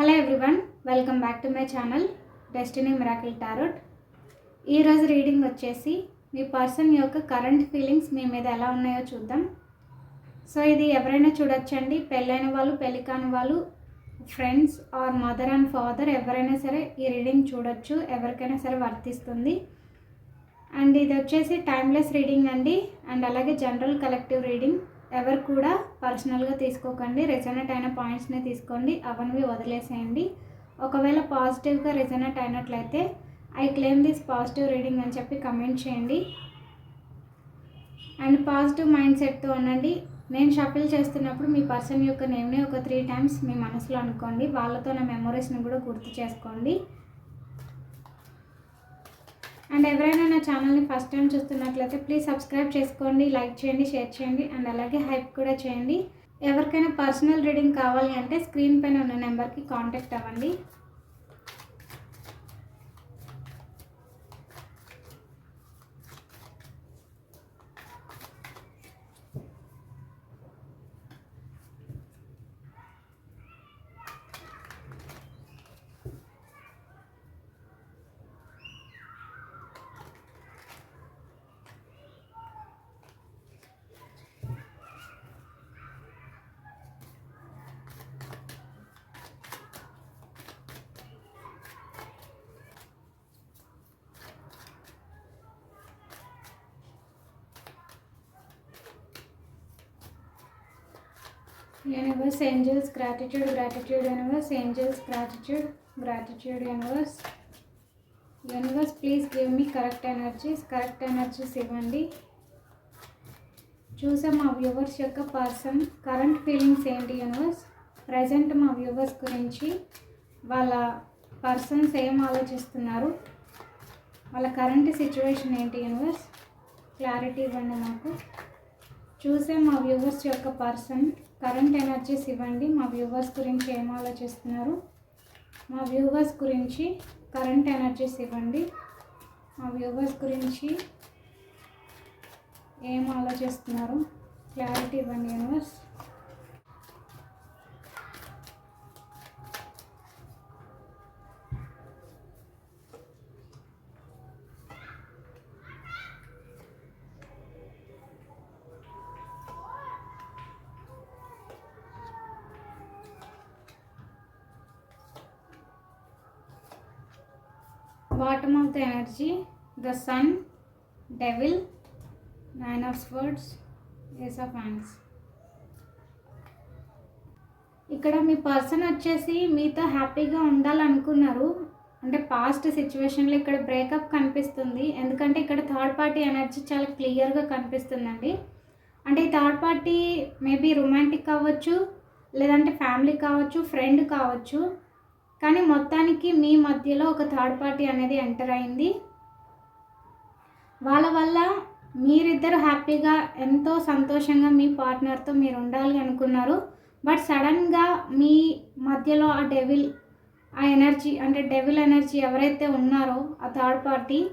Hello everyone welcome back to my channel destiny miracle tarot ఈరోజు reading వచ్చేసి మీ person యొక్క కరెంట్ ఫీలింగ్స్ మీ మీద ఎలా ఉన్నాయో చూద్దాం. సో ఇది ఎవరైనా చూడొచ్చండి. పెళ్ళైన వాళ్ళు పెళ్ళి కాని వాళ్ళు friends or mother and father ఎవరైనా సరే ఈ రీడింగ్ చూడొచ్చు ఎవరికైనా సరే వర్తిస్తుంది. అండ్ ఇది వచ్చేసి టైమ్లెస్ రీడింగ్ అండి. అండ్ అలాగే జనరల్ కలెక్టివ్ రీడింగ్ ఎవరు కూడా పర్సనల్గా తీసుకోకండి. రెజనెట్ అయిన పాయింట్స్ని తీసుకోండి. అవన్నీ వదిలేసేయండి. ఒకవేళ పాజిటివ్గా రెజనెట్ అయినట్లయితే I claim this positive reading అని చెప్పి కమెంట్ చేయండి. అండ్ పాజిటివ్ మైండ్ సెట్తో ఉండండి నేను షఫిల్ చేస్తున్నప్పుడు మీ పర్సన్ యొక్క నేమ్ని ఒక త్రీ టైమ్స్ మీ మనసులో అనుకోండి. వాళ్ళతో నా మెమొరీస్ని కూడా గుర్తు చేసుకోండి. అండ్ ఎవరైనా నా ఛానల్ని ఫస్ట్ టైం చూస్తున్నట్లయితే ప్లీజ్ సబ్స్క్రైబ్ చేసుకోండి లైక్ చేయండి షేర్ చేయండి అండ్ అలాగే హైప్ కూడా చేయండి. ఎవరికైనా పర్సనల్ రీడింగ్ కావాలి అంటే స్క్రీన్ పైన ఉన్న నెంబర్కి కాంటాక్ట్ అవ్వండి. Universe angels gratitude gratitude universe angels gratitude gratitude universe universe please give me correct energies correct energies ఇవ్వండి. చూసాం మా వ్యూవర్స్ యొక్క పర్సన్ కరెంట్ ఫీలింగ్స్ ఏంటి యూనివర్స్ ప్రజెంట్ మా వ్యూవర్స్ గురించి. వాళ్ళ పర్సన్స్ ఏం ఆలోచిస్తున్నారు? వాళ్ళ కరెంట్ సిచ్యువేషన్ ఏంటి యూనివర్స్ క్లారిటీ ఇవ్వండి మాకు చూసే మా వ్యూవర్స్ యొక్క పర్సన్ కరెంట్ ఎనర్జీస్ ఇవ్వండి. మా వ్యూవర్స్ గురించి ఏం ఆలోచిస్తున్నారు? మా వ్యూవర్స్ గురించి కరెంట్ ఎనర్జీస్ ఇవ్వండి. మా వ్యూవర్స్ గురించి ఏం ఆలోచిస్తున్నారు? క్లారిటీ ఇవ్వండి universe bottom of the energy the sun devil nine of swords ace of hands ఇక్కడ మీ పర్సన్ వచ్చేసి మీతో హ్యాపీగా ఉండాలనుకున్నారు. అంటే పాస్ట్ సిచ్యువేషన్లో ఇక్కడ బ్రేకప్ కనిపిస్తుంది. ఎందుకంటే ఇక్కడ థర్డ్ పార్టీ ఎనర్జీ చాలా క్లియర్గా కనిపిస్తుందండి. అంటే ఈ థర్డ్ పార్టీ మేబీ రొమాంటిక్ కావచ్చు లేదంటే ఫ్యామిలీ కావచ్చు ఫ్రెండ్ కావచ్చు. కానీ మొత్తానికి మీ మధ్యలో ఒక థర్డ్ పార్టీ అనేది ఎంటర్ అయింది. వాళ్ళ వల్ల మీరిద్దరు హ్యాపీగా ఎంతో సంతోషంగా మీ పార్ట్నర్తో మీరు ఉండాలి అనుకున్నారు. బట్ సడన్గా మీ మధ్యలో ఆ డెవిల్ ఆ ఎనర్జీ అంటే డెవిల్ ఎనర్జీ ఎవరైతే ఉన్నారో ఆ థర్డ్ పార్టీ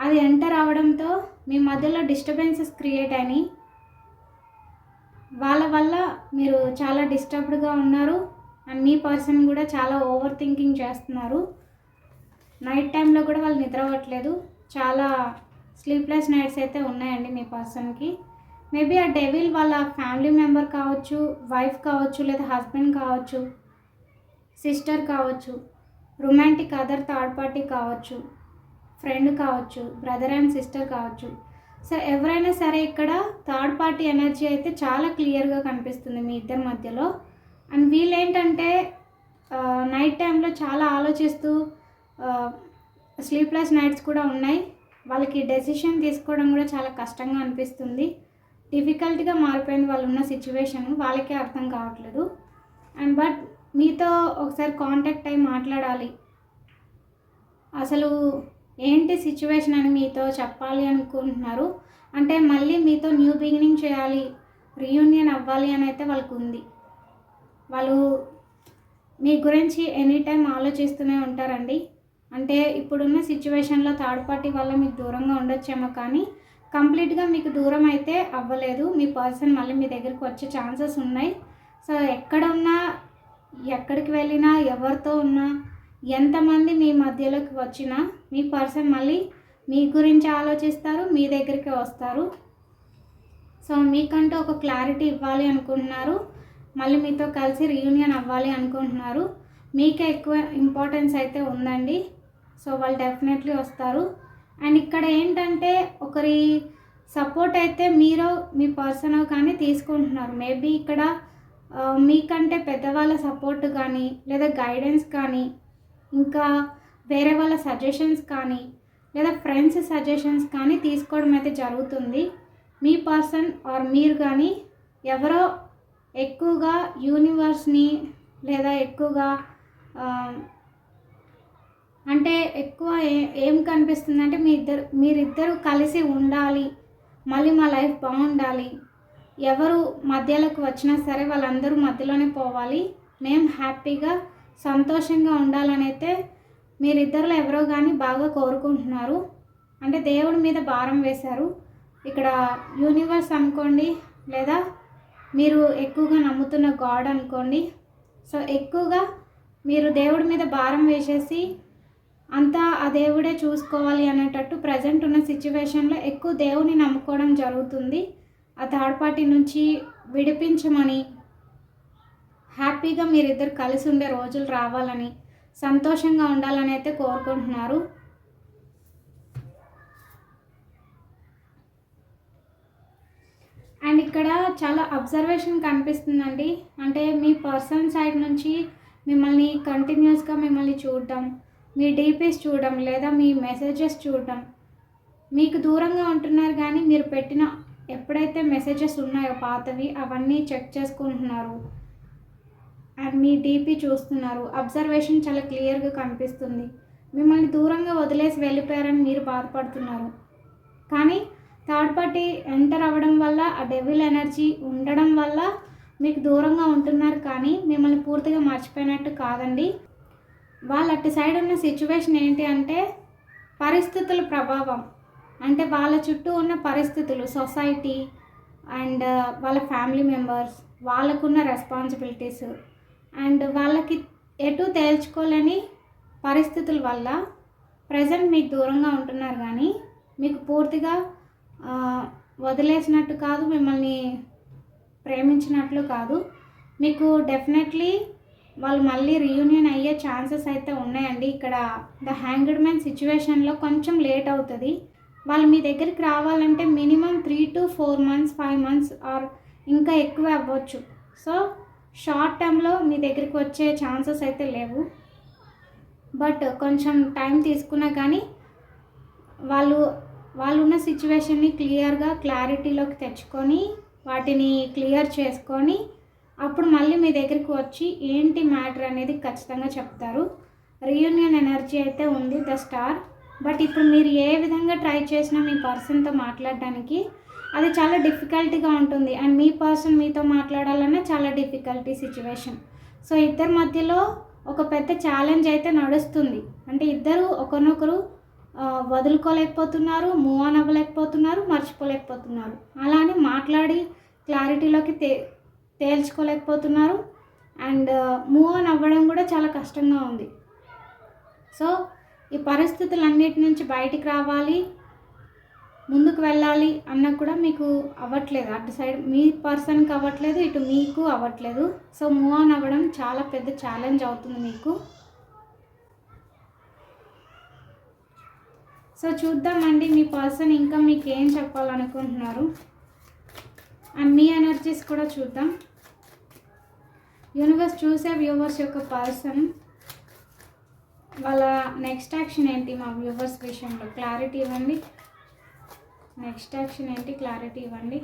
అది ఎంటర్ అవ్వడంతో మీ మధ్యలో డిస్టర్బెన్సెస్ క్రియేట్ అయినాయి. వాళ్ళ వల్ల మీరు చాలా డిస్టర్బ్డ్గా ఉన్నారు. అండ్ మీ పర్సన్ కూడా చాలా ఓవర్ థింకింగ్ చేస్తున్నారు. నైట్ టైంలో కూడా వాళ్ళు నిద్రవ్వట్లేదు చాలా స్లీప్లెస్ నైట్స్ అయితే ఉన్నాయండి మీ పర్సన్కి. మేబీ ఆ డెవిల్ వాళ్ళ ఫ్యామిలీ మెంబర్ కావచ్చు వైఫ్ కావచ్చు లేదా హస్బెండ్ కావచ్చు సిస్టర్ కావచ్చు రొమాంటిక్ అదర్ థర్డ్ పార్టీ కావచ్చు ఫ్రెండ్ కావచ్చు బ్రదర్ అండ్ సిస్టర్ కావచ్చు. సో ఎవరైనా సరే ఇక్కడ థర్డ్ పార్టీ ఎనర్జీ అయితే చాలా క్లియర్గా కనిపిస్తుంది మీ ఇద్దరి మధ్యలో. అండ్ వీళ్ళేంటంటే నైట్ టైంలో చాలా ఆలోచిస్తూ స్లీప్లెస్ నైట్స్ కూడా ఉన్నాయి. వాళ్ళకి డెసిషన్ తీసుకోవడం కూడా చాలా కష్టంగా అనిపిస్తుంది. డిఫికల్ట్గా మారిపోయింది వాళ్ళు ఉన్న సిచ్యువేషన్ వాళ్ళకే అర్థం కావట్లేదు. అండ్ బట్ మీతో ఒకసారి కాంటాక్ట్ అయి మాట్లాడాలి. అసలు ఏంటి సిచ్యువేషన్ అని మీతో చెప్పాలి అనుకుంటున్నారు? అంటే మళ్ళీ మీతో న్యూ బిగినింగ్ చేయాలి రీయూనియన్ అవ్వాలి అని అయితే వాళ్ళకు ఉంది వాళ్ళు మీ గురించి ఎనీ టైం ఆలోచిస్తూనే ఉంటారండి. అంటే ఇప్పుడున్న సిచ్యువేషన్లో థర్డ్ పార్టీ వల్ల మీకు దూరంగా ఉండొచ్చేమో కానీ కంప్లీట్గా మీకు దూరం అయితే అవ్వలేదు. మీ పర్సన్ మళ్ళీ మీ దగ్గరికి వచ్చే ఛాన్సెస్ ఉన్నాయి. సో ఎక్కడ ఉన్నా ఎక్కడికి వెళ్ళినా ఎవరితో ఉన్నా ఎంతమంది మీ మధ్యలోకి వచ్చినా మీ పర్సన్ మళ్ళీ మీ గురించి ఆలోచిస్తారు మీ దగ్గరికి వస్తారు. సో మీకంటూ ఒక క్లారిటీ ఇవ్వాలి అనుకుంటున్నారు. మళ్ళీ మీతో కలిసి రీయూనియన్ అవ్వాలి అనుకుంటున్నారు. మీకే ఎక్కువ ఇంపార్టెన్స్ అయితే ఉందండి. సో వాళ్ళు డెఫినెట్లీ వస్తారు. అండ్ ఇక్కడ ఏంటంటే ఒకరి సపోర్ట్ అయితే మీరు మీ పర్సన్ కానీ తీసుకుంటున్నారు. మేబీ ఇక్కడ మీకంటే పెద్దవాళ్ళ సపోర్ట్ కానీ లేదా గైడెన్స్ కానీ ఇంకా వేరే వాళ్ళ సజెషన్స్ కానీ లేదా ఫ్రెండ్స్ సజెషన్స్ కానీ తీసుకోవడం అయితే జరుగుతుంది. మీ పర్సన్ ఆర్ మీరు కానీ ఎవరో ఎక్కువగా యూనివర్స్ని లేదా ఎక్కువగా అంటే ఎక్కువ ఏ ఏం కనిపిస్తుంది అంటే మీ ఇద్దరు మీరిద్దరు కలిసి ఉండాలి మళ్ళీ మా లైఫ్ బాగుండాలి. ఎవరు మధ్యలోకి వచ్చినా సరే వాళ్ళందరూ మధ్యలోనే పోవాలి. మేము హ్యాపీగా సంతోషంగా ఉండాలని అయితే మీరిద్దరిలో ఎవరో కానీ బాగా కోరుకుంటున్నారు. అంటే దేవుడి మీద భారం వేశారు. ఇక్కడ యూనివర్స్ అనుకోండి లేదా మీరు ఎక్కువగా నమ్ముతున్న గాడ్ అనుకోండి. సో ఎక్కువగా మీరు దేవుడి మీద భారం వేసేసి అంతా ఆ దేవుడే చూసుకోవాలి అనేటట్టు ప్రజెంట్ ఉన్న సిచ్యువేషన్లో ఎక్కువ దేవుని నమ్ముకోవడం జరుగుతుంది. ఆ థర్డ్ పార్టీ నుంచి విడిపించమని హ్యాపీగా మీరిద్దరు కలిసి ఉండే రోజులు రావాలని సంతోషంగా ఉండాలని అయితే కోరుకుంటున్నారు. అండ్ ఇక్కడ చాలా అబ్జర్వేషన్ కనిపిస్తుందండి. అంటే మీ పర్సన్ సైడ్ నుంచి మిమ్మల్ని కంటిన్యూస్గా మిమ్మల్ని చూడడం మీ డీపీస్ చూడడం లేదా మీ మెసేజెస్ చూడడం. మీకు దూరంగా ఉంటున్నారు కానీ మీరు పెట్టిన ఎప్పుడైతే మెసేజెస్ ఉన్నాయో పాతవి అవన్నీ చెక్ చేసుకుంటున్నారు. అండ్ మీ డీపీ చూస్తున్నారు. అబ్జర్వేషన్ చాలా క్లియర్గా కనిపిస్తుంది. మిమ్మల్ని దూరంగా వదిలేసి వెళ్ళిపోయారని మీరు బాధపడుతున్నారు. కానీ థర్డ్ పార్టీ ఎంటర్ అవ్వడం వల్ల ఆ డెవిల్ ఎనర్జీ ఉండడం వల్ల మీకు దూరంగా ఉంటున్నారు కానీ మిమ్మల్ని పూర్తిగా మర్చిపోయినట్టు కాదండి. వాళ్ళ అటు సైడ్ ఉన్న సిచ్యువేషన్ ఏంటి అంటే పరిస్థితుల ప్రభావం. అంటే వాళ్ళ చుట్టూ ఉన్న పరిస్థితులు సొసైటీ అండ్ వాళ్ళ ఫ్యామిలీ మెంబర్స్ వాళ్ళకున్న రెస్పాన్సిబిలిటీస్ అండ్ వాళ్ళకి ఎటు తేల్చుకోలేని పరిస్థితుల వల్ల ప్రజెంట్ మీకు దూరంగా ఉంటున్నారు కానీ మీకు పూర్తిగా వదిలేసినట్టు కాదు మిమ్మల్ని ప్రేమించినట్లు కాదు. మీకు డెఫినెట్లీ వాళ్ళు మళ్ళీ రీయూనియన్ అయ్యే ఛాన్సెస్ అయితే ఉన్నాయండి. ఇక్కడ ద హ్యాంగ్డ్ మ్యాన్ సిచ్యువేషన్లో కొంచెం లేట్ అవుతుంది. వాళ్ళు మీ దగ్గరికి రావాలంటే minimum three to four months five months or ఇంకా ఎక్కువ అవ్వచ్చు. సో షార్ట్ టైంలో మీ దగ్గరికి వచ్చే ఛాన్సెస్ అయితే లేవు. బట్ కొంచెం టైం తీసుకున్నా కానీ వాళ్ళు వాళ్ళు ఉన్న సిచ్యువేషన్ని క్లియర్గా క్లారిటీలోకి తెచ్చుకొని వాటిని క్లియర్ చేసుకొని అప్పుడు మళ్ళీ మీ దగ్గరికి వచ్చి ఏంటి మ్యాటర్ అనేది ఖచ్చితంగా చెప్తారు. రీయూనియన్ ఎనర్జీ అయితే ఉంది ద స్టార్ బట్ ఇప్పుడు మీరు ఏ విధంగా ట్రై చేసినా మీ పర్సన్తో మాట్లాడడానికి అది చాలా డిఫికల్టీగా ఉంటుంది. అండ్ మీ పర్సన్ మీతో మాట్లాడాలన్నా చాలా డిఫికల్టీ సిచ్యువేషన్ సో ఇద్దరి మధ్యలో ఒక పెద్ద ఛాలెంజ్ అయితే నడుస్తుంది. అంటే ఇద్దరు ఒకరినొకరు వదులుకోలేకపోతున్నారు మూవ్ ఆన్ అవ్వలేకపోతున్నారు మర్చిపోలేకపోతున్నారు. అలానే మాట్లాడి క్లారిటీలోకి తే తేల్చుకోలేకపోతున్నారు. అండ్ మూవ్ ఆన్ అవ్వడం కూడా చాలా కష్టంగా ఉంది. సో ఈ పరిస్థితులన్నిటి నుంచి బయటికి రావాలి ముందుకు వెళ్ళాలి అన్న కూడా మీకు అవ్వట్లేదు. అటు సైడ్ మీ పర్సన్కి అవ్వట్లేదు ఇటు మీకు అవ్వట్లేదు. సో మూవ్ ఆన్ అవ్వడం చాలా పెద్ద ఛాలెంజ్ అవుతుంది మీకు. సో చూద్దామండి మీ పర్సన్ ఇంకా మీకు ఏం చెప్పాలనుకుంటున్నారు? అండ్ మీ ఎనర్జీస్ కూడా చూద్దాం. యూనివర్స్ చూసే వ్యూవర్స్ యొక్క పర్సన్ వాళ్ళ నెక్స్ట్ యాక్షన్ ఏంటి మా వ్యూవర్స్ విషయంలో? క్లారిటీ ఇవ్వండి. నెక్స్ట్ యాక్షన్ ఏంటి? క్లారిటీ ఇవ్వండి.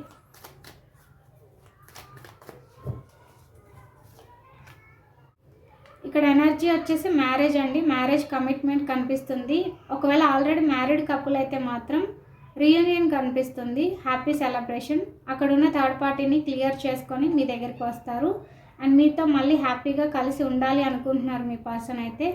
ఇక్కడ ఎనర్జీ వచ్చేసి మ్యారేజ్ అండి. మ్యారేజ్ కమిట్మెంట్ కనిపిస్తుంది. ఒకవేళ ఆల్రెడీ మ్యారీడ్ కపుల్ అయితే మాత్రం రీయూనియన్ కనిపిస్తుంది. Happy celebration. అక్కడ ఉన్న థర్డ్ పార్టీని క్లియర్ చేసుకొని మీ దగ్గరికి వస్తారు. అండ్ మీతో మళ్ళీ హ్యాపీగా కలిసి ఉండాలి అనుకుంటున్నారు మీ పర్సన్ అయితే.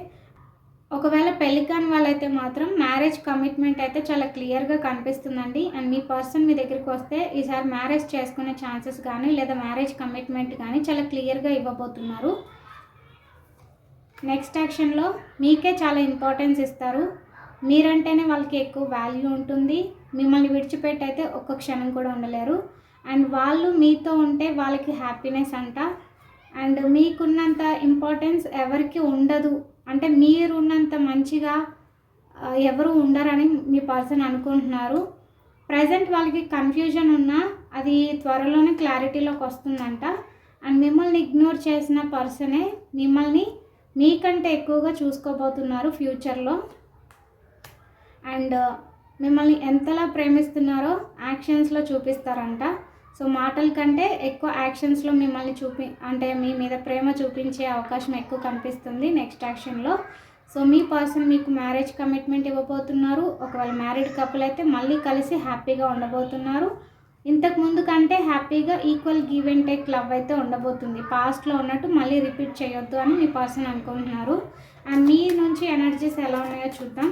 ఒకవేళ పెళ్ళి కాని వాళ్ళైతే మాత్రం మ్యారేజ్ కమిట్మెంట్ అయితే చాలా క్లియర్గా కనిపిస్తుందండి. అండ్ మీ పర్సన్ మీ దగ్గరికి వస్తే ఈసారి మ్యారేజ్ చేసుకునే ఛాన్సెస్ కానీ లేదా మ్యారేజ్ కమిట్మెంట్ కానీ చాలా క్లియర్గా ఇవ్వబోతున్నారు. నెక్స్ట్ యాక్షన్లో మీకే చాలా ఇంపార్టెన్స్ ఇస్తారు. మీరంటేనే వాళ్ళకి ఎక్కువ వాల్యూ ఉంటుంది. మిమ్మల్ని విడిచిపెట్టి అయితే ఒక్క క్షణం కూడా ఉండలేరు. అండ్ వాళ్ళు మీతో ఉంటే వాళ్ళకి హ్యాపీనెస్ అంట. అండ్ మీకున్నంత ఇంపార్టెన్స్ ఎవరికి ఉండదు. అంటే మీరు ఉన్నంత మంచిగా ఎవరు ఉండరని మీ పర్సన్ అనుకుంటున్నారు. ప్రజెంట్ వాళ్ళకి కన్ఫ్యూజన్ ఉన్నా అది త్వరలోనే క్లారిటీలోకి వస్తుందంట. అండ్ మిమ్మల్ని ఇగ్నోర్ చేసిన పర్సనే మిమ్మల్ని మీకంటే ఎక్కువగా చూసుకోబోతున్నారు ఫ్యూచర్లో. అండ్ uh, మిమ్మల్ని ఎంతలా ప్రేమిస్తున్నారో యాక్షన్స్లో చూపిస్తారంట. సో మాటల కంటే ఎక్కువ యాక్షన్స్లో మిమ్మల్ని చూపి అంటే మీ మీద ప్రేమ చూపించే అవకాశం ఎక్కువ కనిపిస్తుంది నెక్స్ట్ యాక్షన్లో. సో మీ పర్సన్ మీకు మ్యారేజ్ కమిట్మెంట్ ఇవ్వబోతున్నారు. ఒకవేళ మ్యారీడ్ కపుల్ అయితే మళ్ళీ కలిసి హ్యాపీగా ఉండబోతున్నారు. ఇంతకు ముందు కంటే హ్యాపీగా equal give and take love అయితే ఉండబోతుంది. పాస్ట్లో ఉన్నట్టు మళ్ళీ రిపీట్ చేయొద్దు అని మీ పర్సన్ అనుకుంటున్నారు. అండ్ మీ నుంచి ఎనర్జీస్ ఎలా ఉన్నాయో చూద్దాం.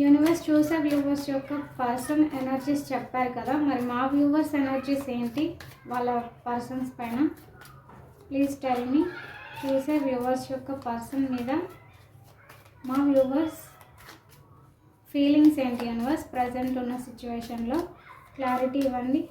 యూనివర్స్ చూసే వ్యూవర్స్ యొక్క పర్సన్ ఎనర్జీస్ చెప్పారు కదా. మరి మా వ్యూవర్స్ ఎనర్జీస్ ఏంటి? వాళ్ళ పర్సన్స్ పైన? ప్లీజ్ టెల్ మీ చూసే వ్యూవర్స్ యొక్క పర్సన్ మీద మా వ్యూవర్స్ ఫీలింగ్స్ ఏంటి యూనివర్స్ ప్రజెంట్ ఉన్న సిచ్యువేషన్లో క్లారిటీ ఇవ్వండి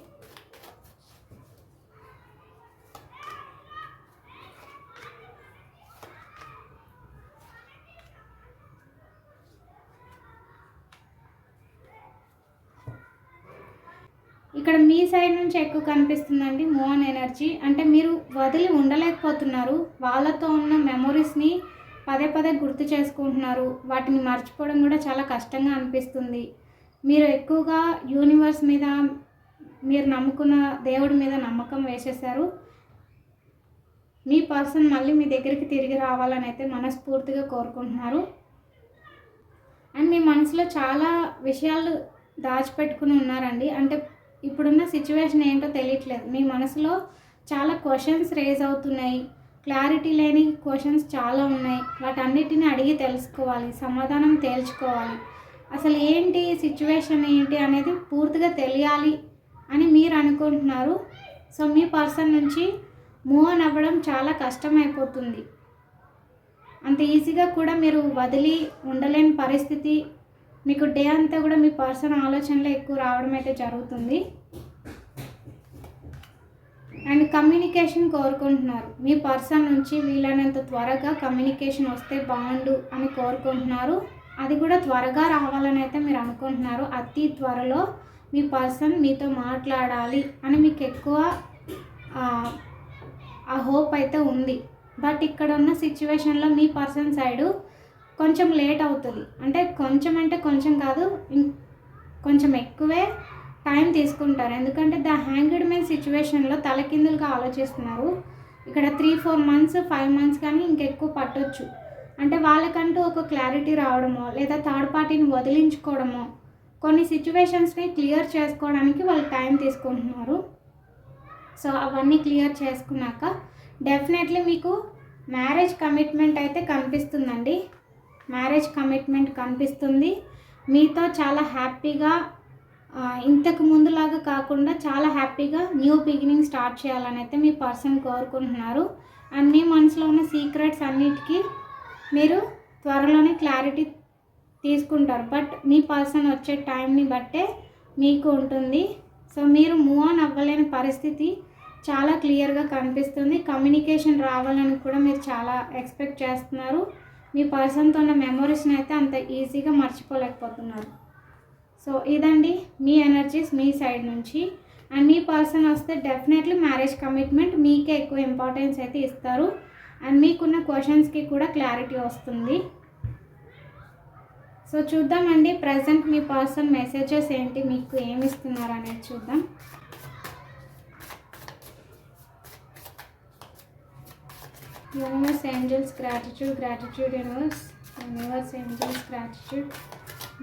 ఇక్కడ మీ సైడ్ నుంచి ఎక్కువ కనిపిస్తుందండి మోన్ ఎనర్జీ. అంటే మీరు వదిలి ఉండలేకపోతున్నారు. వాళ్ళతో ఉన్న మెమొరీస్ని పదే పదే గుర్తు చేసుకుంటున్నారు. వాటిని మర్చిపోవడం కూడా చాలా కష్టంగా అనిపిస్తుంది. మీరు ఎక్కువగా యూనివర్స్ మీద మీరు నమ్ముకున్న దేవుడి మీద నమ్మకం వేసేసారు మీ పర్సన్ మళ్ళీ మీ దగ్గరికి తిరిగి రావాలని అయితే మనస్ఫూర్తిగా కోరుకుంటున్నారు. అండ్ మీ మనసులో చాలా విషయాలు దాచిపెట్టుకుని ఉన్నారండి. అంటే ఇప్పుడున్న సిచ్యువేషన్ ఏంటో తెలియట్లేదు. మీ మనసులో చాలా క్వశ్చన్స్ రేజ్ అవుతున్నాయి. క్లారిటీ లేని క్వశ్చన్స్ చాలా ఉన్నాయి. వాటన్నిటిని అడిగి తెలుసుకోవాలి. సమాధానం తేల్చుకోవాలి. అసలు ఏంటి సిచ్యువేషన్ ఏంటి అనేది పూర్తిగా తెలియాలి అని మీరు అనుకుంటున్నారు. సో మీ పర్సన్ నుంచి మూవ్ ఆన్ అవ్వడం చాలా కష్టమైపోతుంది. అంత ఈజీగా కూడా మీరు వదిలి ఉండలేని పరిస్థితి మీకు డే అంతా కూడా మీ పర్సన్ ఆలోచనలో ఎక్కువ రావడం అయితే జరుగుతుంది. అండ్ కమ్యూనికేషన్ కోరుకుంటున్నారు. మీ పర్సన్ నుంచి వీలైనంత త్వరగా కమ్యూనికేషన్ వస్తే బాగుండు అని కోరుకుంటున్నారు. అది కూడా త్వరగా రావాలని అయితే మీరు అనుకుంటున్నారు. అతి త్వరలో మీ పర్సన్ మీతో మాట్లాడాలి అని మీకు ఎక్కువ ఆ, ఆ హోప్ అయితే ఉంది. బట్ ఇక్కడ ఉన్న సిచ్యువేషన్లో మీ పర్సన్ సైడు కొంచెం లేట్ అవుతుంది. అంటే కొంచెం అంటే కొంచెం కాదు ఇం- కొంచెం ఎక్కువే టైం తీసుకుంటారు. ఎందుకంటే ద హ్యాంగ్డ్ మెన్ సిచ్యువేషన్లో తలకిందులుగా ఆలోచిస్తున్నారు. ఇక్కడ three four months five months కానీ ఇంకెక్కువ పట్టొచ్చు. అంటే వాళ్ళకంటూ ఒక క్లారిటీ రావడమో లేదా థర్డ్ పార్టీని వదిలించుకోవడమో కొన్ని సిచ్యువేషన్స్ని క్లియర్ చేసుకోవడానికి వాళ్ళు టైం తీసుకుంటున్నారు. సో అవన్నీ క్లియర్ చేసుకున్నాక డెఫినెట్లీ మీకు మ్యారేజ్ కమిట్మెంట్ అయితే కనిపిస్తుందండి. మ్యారేజ్ కమిట్మెంట్ కనిపిస్తుంది. మీతో చాలా హ్యాపీగా ఇంతకు ముందులాగా కాకుండా చాలా హ్యాపీగా న్యూ బిగినింగ్ స్టార్ట్ చేయాలని అయితే మీ పర్సన్ కోరుకుంటున్నారు. అండ్ మీ మనసులో ఉన్న సీక్రెట్స్ అన్నిటికీ మీరు త్వరలోనే క్లారిటీ తీసుకుంటారు. బట్ మీ పర్సన్ వచ్చే టైంని బట్టే మీకు ఉంటుంది. సో మీరు మూవ్ ఆన్ అవ్వలేని పరిస్థితి చాలా క్లియర్గా కనిపిస్తుంది. కమ్యూనికేషన్ రావాలని కూడా మీరు చాలా ఎక్స్పెక్ట్ చేస్తున్నారు. మీ పర్సన్తో ఉన్న మెమొరీస్ని అయితే అంత ఈజీగా మర్చిపోలేకపోతున్నారు. సో ఇదండి మీ ఎనర్జీస్ మీ సైడ్ నుంచి. అండ్ మీ పర్సన్ వస్తే డెఫినెట్లీ మ్యారేజ్ కమిట్మెంట్ మీకే ఎక్కువ ఇంపార్టెన్స్ అయితే ఇస్తారు. అండ్ మీకున్న క్వశ్చన్స్కి కూడా క్లారిటీ వస్తుంది. సో చూద్దామండి ప్రజెంట్ మీ పర్సన్ మెసేజెస్ ఏంటి మీకు ఏమి ఇస్తున్నారు అనేది చూద్దాం. Universe angels gratitude gratitude universe universe angels gratitude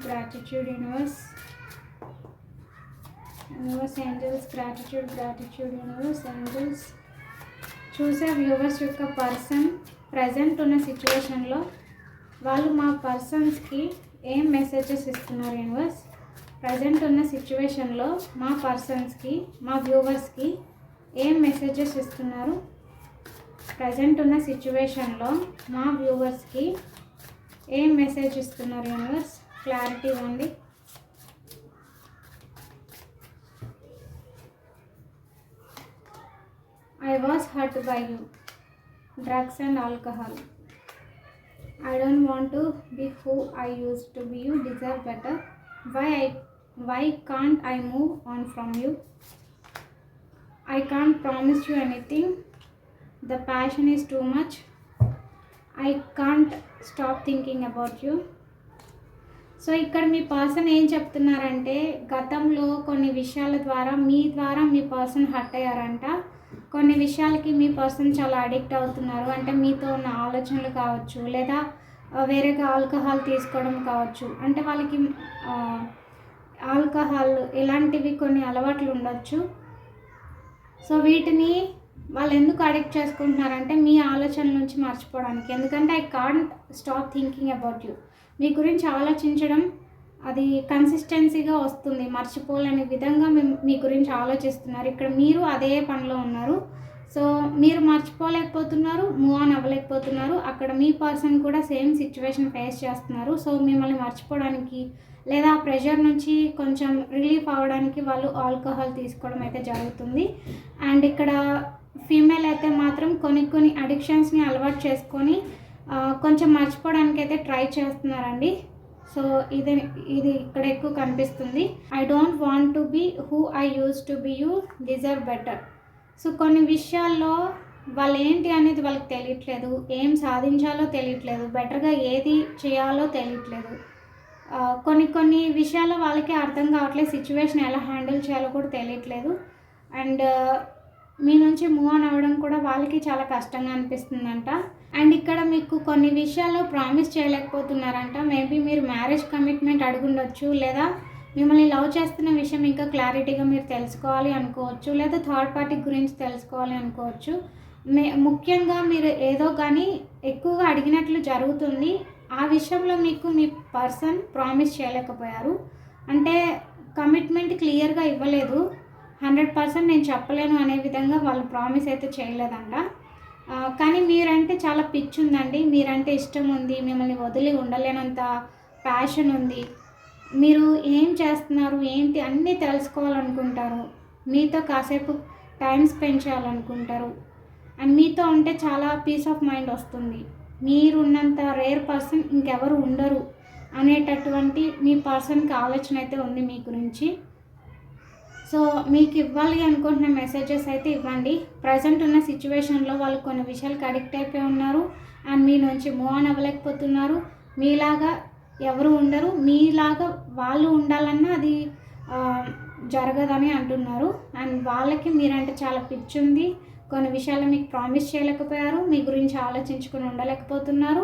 gratitude universe universe angels gratitude gratitude universe angels చూసే వ్యూవర్స్ యొక్క పర్సన్ ప్రజెంట్ ఉన్న సిచ్యువేషన్లో వాళ్ళు మా పర్సన్స్కి ఏం మెసేజెస్ ఇస్తున్నారు యూనివర్స్ ప్రజెంట్ ఉన్న సిచ్యువేషన్లో మా పర్సన్స్కి మా వ్యూవర్స్కి ఏం మెసేజెస్ ఇస్తున్నారు? ప్రజెంట్ ఉన్న సిచ్యువేషన్లో మా వ్యూవర్స్కి ఏం మెసేజ్ ఇస్తున్నారు యూనివర్స్? క్లారిటీ ఉంది I was hurt by you drugs and alcohol I don't want to be who I use to be you deserve better why I why can't I move on from you I can't promise you anything the passion is too much I can't stop thinking about you so ఇక్కడ మీ person ఏం చెప్తున్నారంటే గతంలో కొన్ని విషయాల ద్వారా మీ ద్వారా మీ person hurt అయ్యారంట. కొన్ని విషయాలకి మీ పర్సన్ చాలా అడిక్ట్ అవుతున్నారు. అంటే మీతో ఉన్న ఆలోచనలు కావచ్చు లేదా వేరేగా ఆల్కహాల్ తీసుకోవడం కావచ్చు. అంటే వాళ్ళకి ఆల్కహాల్ ఇలాంటివి కొన్ని అలవాట్లు ఉండొచ్చు. సో వీటిని వాళ్ళు ఎందుకు అడిక్ట్ చేసుకుంటున్నారంటే మీ ఆలోచనల నుంచి మర్చిపోవడానికి. ఎందుకంటే I can't stop thinking about you మీ గురించి ఆలోచించడం అది కన్సిస్టెన్సీగా వస్తుంది. మర్చిపోలేని విధంగా మేము మీ గురించి ఆలోచిస్తున్నారు. ఇక్కడ మీరు అదే పనిలో ఉన్నారు. సో మీరు మర్చిపోలేకపోతున్నారు మూవ్ ఆన్ అవ్వలేకపోతున్నారు. అక్కడ మీ పర్సన్ కూడా సేమ్ సిచ్యువేషన్ ఫేస్ చేస్తున్నారు. సో మిమ్మల్ని మర్చిపోవడానికి లేదా ఆ ప్రెషర్ నుంచి కొంచెం రిలీఫ్ అవ్వడానికి వాళ్ళు ఆల్కహాల్ తీసుకోవడం అయితే జరుగుతుంది. అండ్ ఇక్కడ ఫీమేల్ అయితే మాత్రం కొన్ని కొన్ని అడిక్షన్స్ని అలవాటు చేసుకొని కొంచెం మర్చిపోవడానికి అయితే ట్రై చేస్తున్నారండి. సో ఇది ఇది ఇక్కడ ఎక్కువ కనిపిస్తుంది. I don't want to be who I use to be you deserve better. So కొన్ని విషయాల్లో వాళ్ళు ఏంటి అనేది వాళ్ళకి తెలియట్లేదు. ఏం సాధించాలో తెలియట్లేదు. బెటర్గా ఏది చేయాలో తెలియట్లేదు. కొన్ని కొన్ని విషయాలు వాళ్ళకి అర్థం కావట్లేదు. సిచ్యువేషన్ ఎలా హ్యాండిల్ చేయాలో కూడా తెలియట్లేదు. అండ్ మీ నుంచి మూవ్ ఆన్ అవ్వడం కూడా వాళ్ళకి చాలా కష్టంగా అనిపిస్తుందంట. అండ్ ఇక్కడ మీకు కొన్ని విషయాల్లో ప్రామిస్ చేయలేకపోతున్నారంట. మేబీ మీరు మ్యారేజ్ కమిట్మెంట్ అడుగుండొచ్చు లేదా మిమ్మల్ని లవ్ చేస్తున్న విషయం ఇంకా క్లారిటీగా మీరు తెలుసుకోవాలి అనుకోవచ్చు లేదా థర్డ్ పార్టీ గురించి తెలుసుకోవాలి అనుకోవచ్చు. మే ముఖ్యంగా మీరు ఏదో కానీ ఎక్కువగా అడిగినట్లు జరుగుతుంది. ఆ విషయంలో మీకు మీ పర్సన్ ప్రామిస్ చేయలేకపోయారు. అంటే కమిట్మెంట్ క్లియర్గా ఇవ్వలేదు. హండ్రెడ్ పర్సెంట్ నేను చెప్పలేను అనే విధంగా వాళ్ళు ప్రామిస్ అయితే చేయలేదంట. కానీ మీరంటే చాలా పిచ్చి ఉందండి మీరంటే ఇష్టం ఉంది మిమ్మల్ని వదిలి ఉండలేనంత ప్యాషన్ ఉంది. మీరు ఏం చేస్తున్నారు? ఏంటి? అన్నీ తెలుసుకోవాలనుకుంటారు. మీతో కాసేపు టైం స్పెండ్ చేయాలనుకుంటారు. అండ్ మీతో ఉంటే చాలా పీస్ ఆఫ్ మైండ్ వస్తుంది. మీరు ఉన్నంత రేర్ పర్సన్ ఇంకెవరు ఉండరు అనేటటువంటి మీ పర్సన్కి ఆలోచన అయితే ఉంది మీ గురించి. సో మీకు ఇవ్వాలి అనుకుంటున్న మెసేజెస్ అయితే ఇవ్వండి. ప్రజెంట్ ఉన్న సిచ్యువేషన్లో వాళ్ళు కొన్ని విషయాలకు అడిక్ట్ అయిపోయి ఉన్నారు. అండ్ మీ నుంచి మూవ్ ఆన్ అవ్వలేకపోతున్నారు. మీలాగా ఎవరు ఉండరు. మీలాగా వాళ్ళు ఉండాలన్నా అది జరగదని అంటున్నారు. అండ్ వాళ్ళకి మీరంటే చాలా పిచ్చి ఉంది కొన్ని విషయాలు మీకు ప్రామిస్ చేయలేకపోయారు. మీ గురించి ఆలోచించుకుని ఉండలేకపోతున్నారు.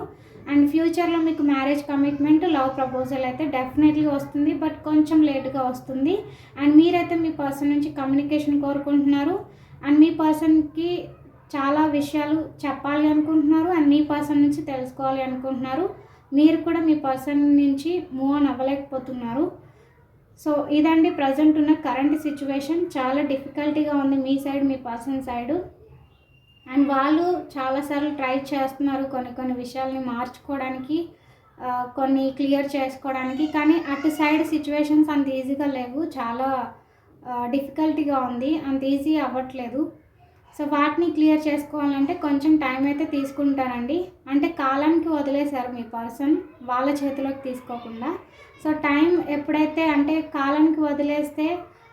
అండ్ ఫ్యూచర్లో మీకు మ్యారేజ్ కమిట్మెంట్ లవ్ ప్రపోజల్ అయితే డెఫినెట్లీ వస్తుంది బట్ కొంచెం లేట్గా వస్తుంది. అండ్ మీరైతే మీ పర్సన్ నుంచి కమ్యూనికేషన్ కోరుకుంటున్నారు. అండ్ మీ పర్సన్కి చాలా విషయాలు చెప్పాలి అనుకుంటున్నారు. అండ్ మీ పర్సన్ నుంచి తెలుసుకోవాలి అనుకుంటున్నారు. మీరు కూడా మీ పర్సన్ నుంచి మూవ్ ఆన్ అవ్వలేకపోతున్నారు. సో ఇదండి ప్రజెంట్ ఉన్న కరెంట్ సిచ్యువేషన్. చాలా డిఫికల్టీగా ఉంది మీ సైడ్ మీ పర్సన్ సైడ్. అండ్ వాళ్ళు చాలాసార్లు ట్రై చేస్తున్నారు కొన్ని కొన్ని విషయాల్ని మార్చుకోవడానికి కొన్ని క్లియర్ చేసుకోవడానికి. కానీ అటు సైడ్ సిచ్యువేషన్స్ అంత ఈజీగా లేవు. చాలా డిఫికల్టీగా ఉంది. అంత ఈజీ అవ్వట్లేదు. సో వాటిని క్లియర్ చేసుకోవాలంటే కొంచెం టైం అయితే తీసుకుంటారండి అంటే కాలానికి వదిలేశారు మీ పర్సన్ వాళ్ళ చేతిలోకి తీసుకోకుండా. సో టైం ఎప్పుడైతే అంటే కాలానికి వదిలేస్తే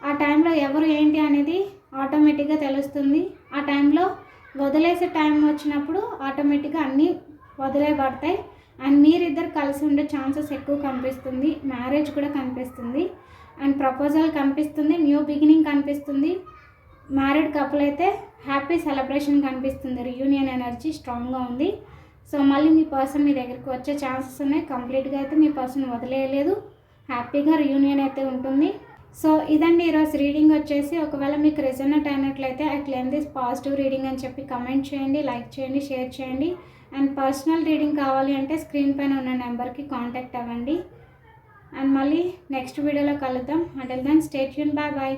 ఆ టైంలో ఎవరు ఏంటి అనేది ఆటోమేటిక్గా తెలుస్తుంది. ఆ టైంలో వదిలేసే టైం వచ్చినప్పుడు ఆటోమేటిక్గా అన్నీ వదిలేయబడతాయి. అండ్ మీరిద్దరు కలిసి ఉండే ఛాన్సెస్ ఎక్కువ కనిపిస్తుంది. మ్యారేజ్ కూడా కనిపిస్తుంది. అండ్ ప్రపోజల్ కనిపిస్తుంది. న్యూ బిగినింగ్ కనిపిస్తుంది. మ్యారీడ్ కపుల్ అయితే హ్యాపీ సెలబ్రేషన్ కనిపిస్తుంది. రియూనియన్ ఎనర్జీ స్ట్రాంగ్గా ఉంది. సో మళ్ళీ మీ పర్సన్ మీ దగ్గరికి వచ్చే ఛాన్సెస్ ఉన్నాయి. కంప్లీట్గా అయితే మీ పర్సన్ వదిలేయలేదు. హ్యాపీగా రియూనియన్ అయితే ఉంటుంది. సో ఇదండి ఈరోజు రీడింగ్ వచ్చేసి ఒకవేళ మీకు రిజనెట్ అయినట్లయితే I claim this positive reading అని చెప్పి కమెంట్ చేయండి లైక్ చేయండి షేర్ చేయండి. అండ్ పర్సనల్ రీడింగ్ కావాలి అంటే స్క్రీన్ పైన ఉన్న నెంబర్కి కాంటాక్ట్ అవ్వండి. అండ్ మళ్ళీ నెక్స్ట్ వీడియోలో కలుద్దాం. అంటే దెన్ స్టేట్ యూన్ బాయ్ బాయ్